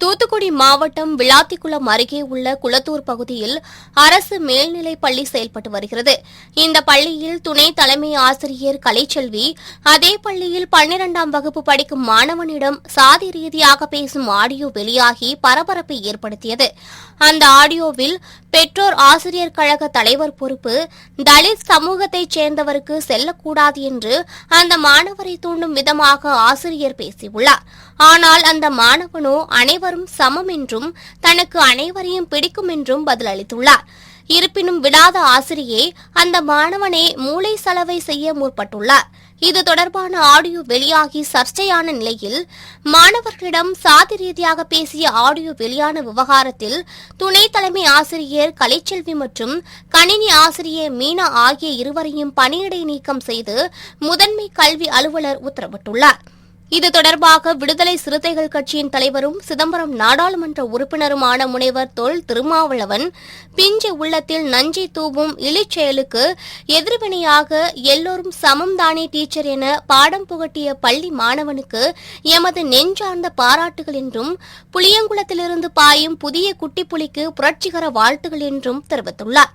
தூத்துக்குடி மாவட்டம் விளாத்திக்குளம் அருகே உள்ள குளத்தூர் பகுதியில் அரசு மேல்நிலைப் பள்ளி செயல்பட்டு வருகிறது. இந்த பள்ளியில் துணை தலைமை ஆசிரியர் கலைச்செல்வி அதே பள்ளியில் பன்னிரண்டாம் வகுப்பு படிக்கும் மாணவனிடம் சாதி ரீதியாக பேசும் ஆடியோ வெளியாகி பரபரப்பை ஏற்படுத்தியது. அந்த ஆடியோவில் பெற்றோர் ஆசிரியர் கழக தலைவர் பொறுப்பு தலித் சமூகத்தைச் சேர்ந்தவருக்கு செல்லக்கூடாது என்று அந்த மாணவரை தூண்டும் விதமாக ஆசிரியர் பேசியுள்ளார். ஆனால் அந்த மாணவனோ அனைவரும் சமம் என்றும் தனக்கு அனைவரையும் பிடிக்கும் என்றும் பதிலளித்துள்ளார். இருப்பினும் விடாத ஆசிரியை அந்த மாணவனை மூளை சலவை செய்ய முற்பட்டுள்ளார். இது தொடர்பான ஆடியோ வெளியாகி சர்ச்சையான நிலையில் மாணவர்களிடம் சாதி ரீதியாக பேசிய ஆடியோ வெளியான விவகாரத்தில் துணை தலைமை ஆசிரியர் கலைச்செல்வி மற்றும் கணினி ஆசிரியர் மீனா ஆகிய இருவரையும் பணியிடை நீக்கம் செய்து முதன்மை கல்வி அலுவலர் உத்தரவிட்டுள்ளாா் இது தொடர்பாக விடுதலை சிறுத்தைகள் கட்சியின் தலைவரும் சிதம்பரம் நாடாளுமன்ற உறுப்பினருமான முனைவர் தொல் திருமாவளவன் பிஞ்சு உள்ளத்தில் நஞ்சை தூவும் இழிச்செயலுக்கு எதிர்வினையாக எல்லோரும் சமம்தானே டீச்சர் என பாடம் புகட்டிய பள்ளி மாணவனுக்கு எமது நெஞ்சார்ந்த பாராட்டுகள் என்றும் புளியங்குளத்திலிருந்து பாயும் புதிய குட்டிப்புலிக்கு புரட்சிகர வாழ்த்துகள் என்றும் தெரிவித்துள்ளார்.